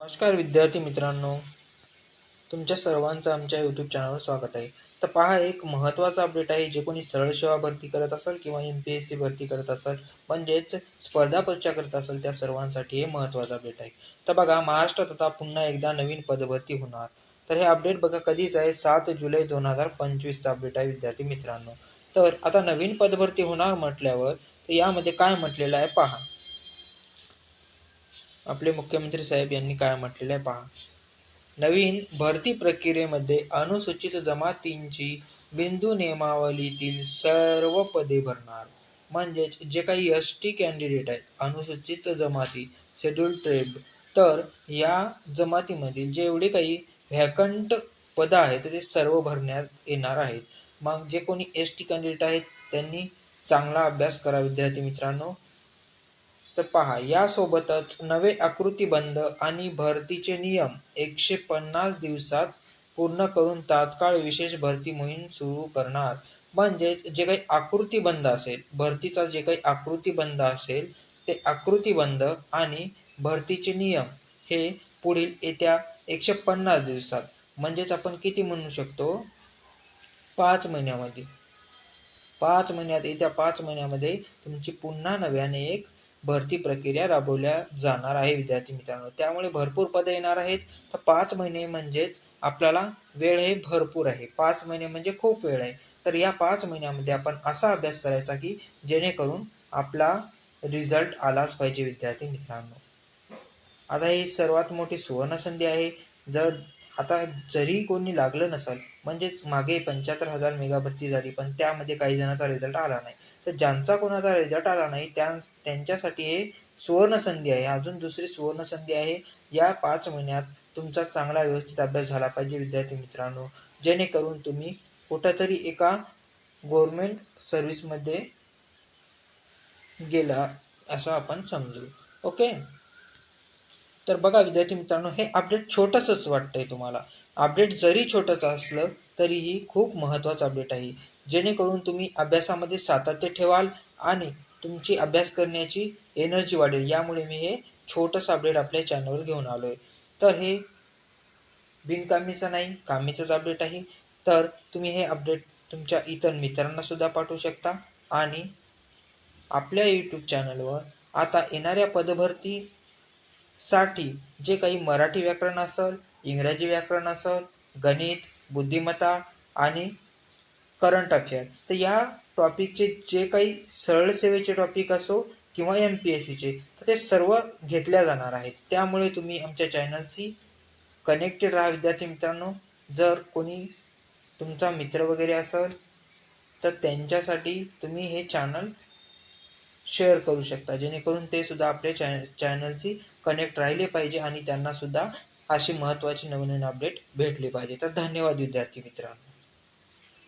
नमस्कार विद्यार्थी मित्रांनो. तुमच्या सर्वांचं आमच्या यूट्यूब चॅनलवर स्वागत आहे. तर पहा एक महत्त्वाचा अपडेट आहे. जे कोणी सरळ सेवा भरती करत असाल किंवा एम पी एस सी भरती करत असाल म्हणजेच स्पर्धा परीक्षा करत असेल त्या सर्वांसाठी हे महत्त्वाचं अपडेट आहे. तर बघा महाराष्ट्रात आता पुन्हा एकदा नवीन पदभरती होणार. तर हे अपडेट बघा कधीच आहे? सात जुलै दोन हजार पंचवीसचा अपडेट आहे विद्यार्थी मित्रांनो. तर आता नवीन पदभरती होणार म्हटल्यावर तर यामध्ये काय म्हटलेलं आहे पहा. आपले मुख्यमंत्री साहेब यांनी काय म्हटलेलं आहे पहा. नवीन भरती प्रक्रियेमध्ये अनुसूचित जमातींची बिंदू नियमावलीतील सर्व पदे भरणार. म्हणजेच जे काही एस टी कॅन्डिडेट आहेत अनुसूचित जमाती शेड्यूल ट्रेड तर या जमातीमधील जेवढे काही व्हॅकंट पदं आहेत ते सर्व भरण्यात येणार आहेत. मग जे कोणी एस टी कॅन्डिडेट आहेत त्यांनी चांगला अभ्यास करा विद्यार्थी मित्रांनो. तर पहा यासोबतच नवे आकृतीबंध आणि भरतीचे नियम एकशे पन्नास दिवसात पूर्ण करून तात्काळ विशेष भरती मोहीम सुरू करणार. म्हणजेच जे काही आकृतीबंध असेल भरतीचा जे काही आकृतीबंध असेल ते आकृतीबंध आणि भरतीचे नियम हे पुढील येत्या एकशे पन्नास दिवसात म्हणजेच आपण किती म्हणू शकतो? पाच महिन्यामध्ये. पाच महिन्यात येत्या पाच महिन्यामध्ये तुमची पुन्हा नव्याने एक भरती प्रक्रिया राबवल्या जाणार आहे विद्यार्थी मित्रांनो. त्यामुळे भरपूर पदं येणार आहेत. तर पाच महिने म्हणजेच आपल्याला वेळ हे भरपूर आहे. पाच महिने म्हणजे खूप वेळ आहे. तर या पाच महिन्यामध्ये आपण असा अभ्यास करायचा की जेणेकरून आपला रिझल्ट आलाच पाहिजे विद्यार्थी मित्रांनो. आता ही सर्वात मोठी सुवर्णसंधी आहे. जर आता जरी कोणी लागलं नसेल म्हणजेच मागे पंच्याहत्तर हजार मेगा भरती झाली पण त्यामध्ये काही जणांचा रिझल्ट आला नाही. तर ज्यांचा कोणाचा रिझल्ट आला नाही त्या त्यांच्यासाठी हे सुवर्णसंधी आहे. अजून दुसरी सुवर्णसंधी आहे. या पाच महिन्यात तुमचा चांगला व्यवस्थित अभ्यास झाला पाहिजे विद्यार्थी मित्रांनो. जेणेकरून तुम्ही कुठंतरी एका गव्हर्मेंट सर्व्हिसमध्ये गेला असं आपण समजू. ओके? तर बघा विद्यार्थी मित्रांनो हे अपडेट छोटंसंच वाटतंय तुम्हाला. अपडेट जरी छोटंसं असलं तरीही खूप महत्त्वाचं अपडेट आहे. जेणेकरून तुम्ही अभ्यासामध्ये सातत्य ठेवाल आणि तुमची अभ्यास करण्याची एनर्जी वाढेल. यामुळे मी हे छोटंसं अपडेट आपल्या चॅनलवर घेऊन आलो आहे तर हे बिनकामीचं नाही कामीचंच अपडेट आहे. तर तुम्ही हे अपडेट तुमच्या इतर मित्रांनासुद्धा पाठवू शकता. आणि आपल्या यूट्यूब चॅनलवर आता येणाऱ्या पदभरती साठी जे काही मराठी व्याकरण असेल इंग्रजी व्याकरण असेल गणित बुद्धिमत्ता आणि करंट अफेअर तर या टॉपिकचे जे काही सरळ सेवेचे टॉपिक असो किंवा एम पी एस सीचे तर ते सर्व घेतल्या जाणार आहेत. त्यामुळे तुम्ही आमच्या चॅनलशी कनेक्टेड राहा विद्यार्थी मित्रांनो. जर कोणी तुमचा मित्र वगैरे असेल तर त्यांच्यासाठी तुम्ही हे चॅनल शेअर करू शकता. जेणेकरून ते सुद्धा आपल्या चॅ चॅनलशी कनेक्ट राहिले पाहिजे आणि त्यांना सुद्धा अशी महत्त्वाची नवनवीन अपडेट भेटली पाहिजे. तर धन्यवाद विद्यार्थी मित्रांनो.